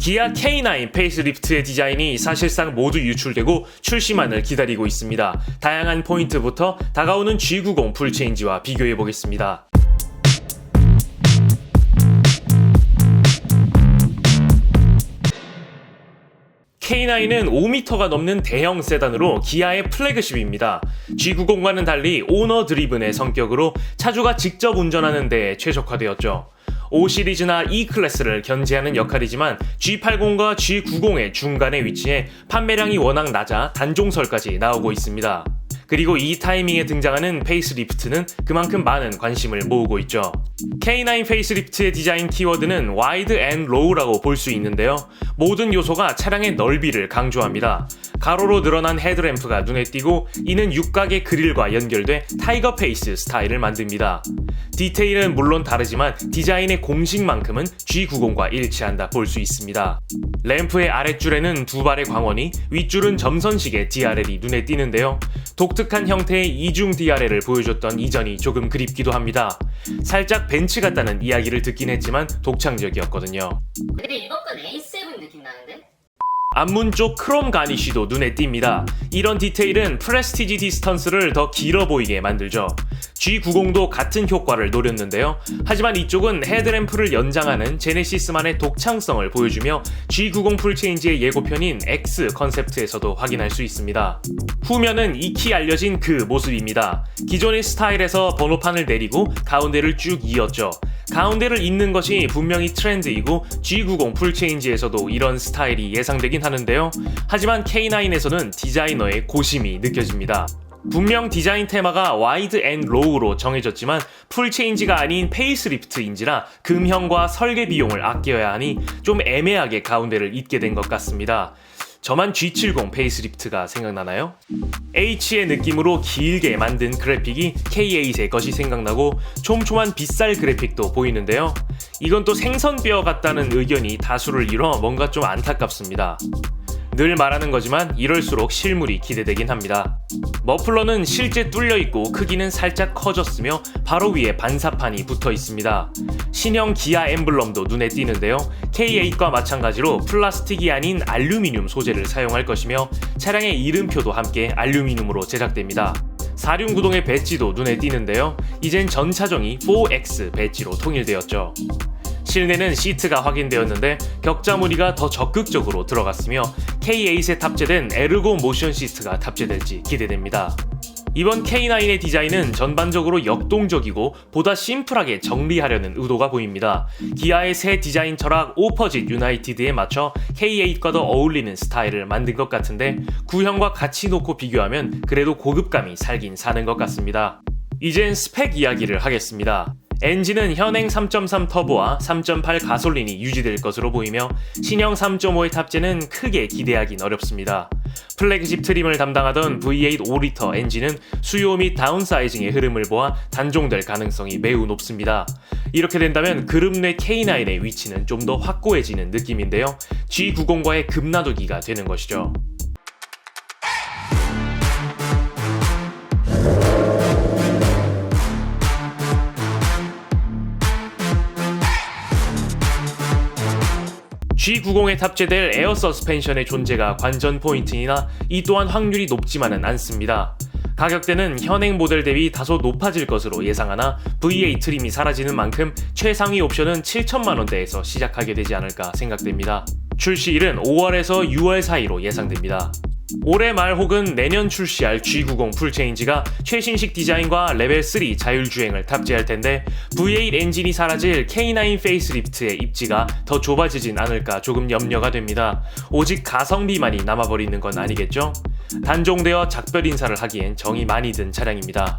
기아 K9 페이스리프트의 디자인이 사실상 모두 유출되고 출시만을 기다리고 있습니다. 다양한 포인트부터 다가오는 G90 풀체인지와 비교해 보겠습니다. K9은 5m가 넘는 대형 세단으로 기아의 플래그십입니다. G90과는 달리 오너 드리븐의 성격으로 차주가 직접 운전하는 데 최적화되었죠. 5 시리즈나 E 클래스를 견제하는 역할이지만 G80과 G90의 중간에 위치해 판매량이 워낙 낮아 단종설까지 나오고 있습니다. 그리고 이 타이밍에 등장하는 페이스리프트는 그만큼 많은 관심을 모으고 있죠. K9 페이스리프트의 디자인 키워드는 와이드 앤 로우라고 볼 수 있는데요. 모든 요소가 차량의 넓이를 강조합니다. 가로로 늘어난 헤드램프가 눈에 띄고 이는 육각의 그릴과 연결돼 타이거 페이스 스타일을 만듭니다. 디테일은 물론 다르지만 디자인의 공식만큼은 G90과 일치한다 볼 수 있습니다. 램프의 아랫줄에는 두 발의 광원이 윗줄은 점선식의 DRL이 눈에 띄는데요. 독특한 형태의 이중 DRL을 보여줬던 이전이 조금 그립기도 합니다. 살짝 벤츠 같다는 이야기를 듣긴 했지만 독창적이었거든요. 근데 이번 건 A7 느낌 나는데? 앞문 쪽 크롬 가니쉬도 눈에 띕니다. 이런 디테일은 프레스티지 디스턴스를 더 길어 보이게 만들죠. G90도 같은 효과를 노렸는데요. 하지만 이쪽은 헤드램프를 연장하는 제네시스만의 독창성을 보여주며 G90 풀체인지의 예고편인 X 컨셉트에서도 확인할 수 있습니다. 후면은 익히 알려진 그 모습입니다. 기존의 스타일에서 번호판을 내리고 가운데를 쭉 이었죠. 가운데를 잇는 것이 분명히 트렌드이고 G90 풀체인지에서도 이런 스타일이 예상되긴 하는데요. 하지만 K9에서는 디자이너의 고심이 느껴집니다. 분명 디자인 테마가 와이드 앤 로우로 정해졌지만 풀체인지가 아닌 페이스리프트인지라 금형과 설계 비용을 아껴야 하니 좀 애매하게 가운데를 잇게 된 것 같습니다. 저만 G70 페이스리프트가 생각나나요? H의 느낌으로 길게 만든 그래픽이 K8의 것이 생각나고 촘촘한 빗살 그래픽도 보이는데요. 이건 또 생선뼈 같다는 의견이 다수를 이뤄 뭔가 좀 안타깝습니다. 늘 말하는 거지만 이럴수록 실물이 기대되긴 합니다. 머플러는 실제 뚫려 있고 크기는 살짝 커졌으며 바로 위에 반사판이 붙어 있습니다. 신형 기아 엠블럼도 눈에 띄는데요. K8과 마찬가지로 플라스틱이 아닌 알루미늄 소재를 사용할 것이며 차량의 이름표도 함께 알루미늄으로 제작됩니다. 사륜구동의 배지도 눈에 띄는데요. 이젠 전 차종이 4X 배지로 통일되었죠. 실내는 시트가 확인되었는데 격자 무늬가 더 적극적으로 들어갔으며 K8에 탑재된 에르고 모션 시트가 탑재될지 기대됩니다. 이번 K9의 디자인은 전반적으로 역동적이고 보다 심플하게 정리하려는 의도가 보입니다. 기아의 새 디자인 철학 오퍼짓 유나이티드에 맞춰 K8과도 어울리는 스타일을 만든 것 같은데 구형과 같이 놓고 비교하면 그래도 고급감이 살긴 사는 것 같습니다. 이젠 스펙 이야기를 하겠습니다. 엔진은 현행 3.3 터보와 3.8 가솔린이 유지될 것으로 보이며 신형 3.5의 탑재는 크게 기대하긴 어렵습니다. 플래그십 트림을 담당하던 V8 5리터 엔진은 수요 및 다운사이징의 흐름을 보아 단종될 가능성이 매우 높습니다. 이렇게 된다면 그룹 내 K9의 위치는 좀 더 확고해지는 느낌인데요. G90과의 급나두기가 되는 것이죠. G90에 탑재될 에어 서스펜션의 존재가 관전 포인트이나 이 또한 확률이 높지만은 않습니다. 가격대는 현행 모델 대비 다소 높아질 것으로 예상하나 V8 트림이 사라지는 만큼 최상위 옵션은 7천만 원대에서 시작하게 되지 않을까 생각됩니다. 출시일은 5월에서 6월 사이로 예상됩니다. 올해 말 혹은 내년 출시할 G90 풀체인지가 최신식 디자인과 레벨 3 자율주행을 탑재할 텐데 V8 엔진이 사라질 K9 페이스리프트의 입지가 더 좁아지진 않을까 조금 염려가 됩니다. 오직 가성비만이 남아버리는 건 아니겠죠? 단종되어 작별 인사를 하기엔 정이 많이 든 차량입니다.